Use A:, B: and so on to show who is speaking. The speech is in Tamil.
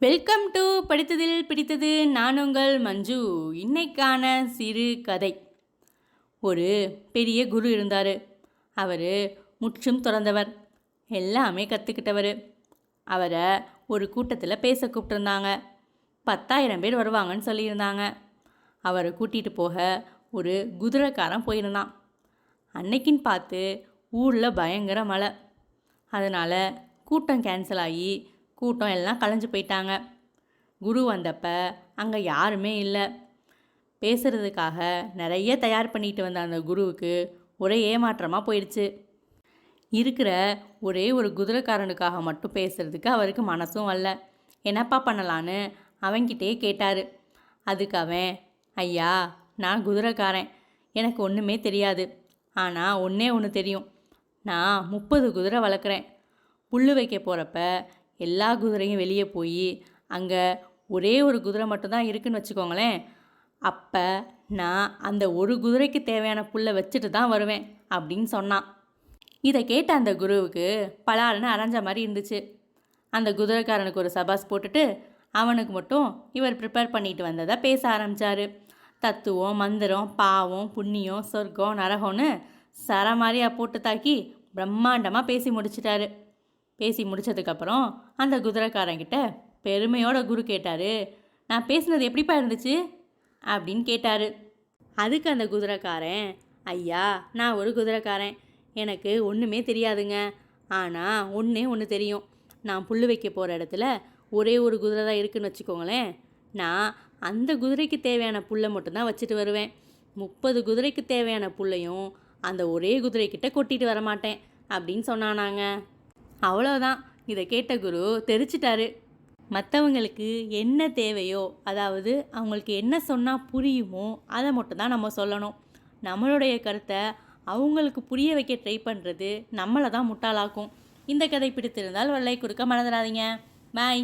A: வெல்கம் டு படித்ததில் பிடித்தது நான் உங்கள் மஞ்சு இன்னைக்கான சிறு கதை. ஒரு பெரிய குரு இருந்தார். அவர் முற்றும் திறந்தவர். எல்லாமே கற்றுக்கிட்டவர் அவரை ஒரு கூட்டத்தில் பேச கூப்பிட்டுருந்தாங்க. பத்தாயிரம் பேர் வருவாங்கன்னு சொல்லியிருந்தாங்க. அவரை கூட்டிகிட்டு போக ஒரு குதிரைக்காரன் போயிருந்தான். அன்னைக்குன்னு பார்த்து ஊரில் பயங்கர மழை. அதனால் கூட்டம் கேன்சல் ஆகி கூட்டம் எல்லாம் கலைஞ்சு போயிட்டாங்க. குரு வந்தப்ப அங்கே யாருமே இல்லை. பேசுகிறதுக்காக நிறைய தயார் பண்ணிட்டு வந்த அந்த குருவுக்கு ஒரே ஏமாற்றமாக போயிடுச்சு. இருக்கிற ஒரே ஒரு குதிரைக்காரனுக்காக மட்டும் பேசுகிறதுக்கு அவருக்கு மனசும் வரல. என்னப்பா பண்ணலான்னு அவன்கிட்டயே கேட்டார். அதுக்கு அவன் ஐயா நான் குதிரைக்காரன். எனக்கு ஒன்றுமே தெரியாது. ஆனால் ஒன்றே ஒன்று தெரியும். நான் முப்பது குதிரை வளர்க்குறேன். புல் வைக்க போகிறப்ப எல்லா குதிரையும் வெளியே போய் அங்கே ஒரே ஒரு குதிரை மட்டும்தான் இருக்குன்னு வச்சுக்கோங்களேன். அப்போ நான் அந்த ஒரு குதிரைக்கு தேவையான புல்லை வச்சுட்டு தான் வருவேன் அப்படின்னு சொன்னான். இதை கேட்ட அந்த குருவுக்கு பலாருன்னு அரைஞ்ச மாதிரி இருந்துச்சு. அந்த குதிரைக்காரனுக்கு ஒரு சபாஸ் போட்டுட்டு அவனுக்கு மட்டும் இவர் ப்ரிப்பேர் பண்ணிட்டு வந்ததை பேச ஆரம்பித்தார் தத்துவம் மந்திரம் பாவம் புண்ணியம் சொர்க்கம் நரகம்னு சரமாரியாக போட்டு தாக்கி பிரம்மாண்டமாக பேசி முடிச்சிட்டாரு. பேசி முடிச்சதுக்கப்புறம் அந்த குதிரைக்காரங்கிட்ட பெருமையோட குரு கேட்டார் நான் பேசினது எப்படிப்பா இருந்துச்சு? அப்படின்னு கேட்டார். அதுக்கு அந்த குதிரைக்காரன் ஐயா நான் ஒரு குதிரைக்காரன். எனக்கு ஒன்றுமே தெரியாதுங்க. ஆனால் ஒன்றே ஒன்று தெரியும். நான் புல் வைக்க போகிற இடத்துல ஒரே ஒரு குதிரை தான் இருக்குன்னு வச்சுக்கோங்களேன். நான் அந்த குதிரைக்கு தேவையான புல்லை மட்டும்தான் வச்சுட்டு வருவேன். முப்பது குதிரைக்கு தேவையான புல்லையும் அந்த ஒரே குதிரைக்கிட்ட கொட்டிட்டு வர மாட்டேன் அப்படின்னு சொன்னானாங்க. அவ்வளோதான் இதை கேட்ட குரு தெரிச்சிட்டாரு. மற்றவங்களுக்கு என்ன தேவையோ அதாவது அவங்களுக்கு என்ன சொன்னால் புரியுமோ அதை மட்டும் தான் நம்ம சொல்லணும். நம்மளுடைய கருத்தை அவங்களுக்கு புரிய வைக்க ட்ரை பண்ணுறது நம்மளை தான் முட்டாளாக்கும். இந்த கதை பிடித்திருந்தால் வெள்ளை கொடுக்க மறந்துடாதீங்க. பாய்